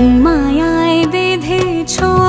কি মায়ায় বেঁধেছো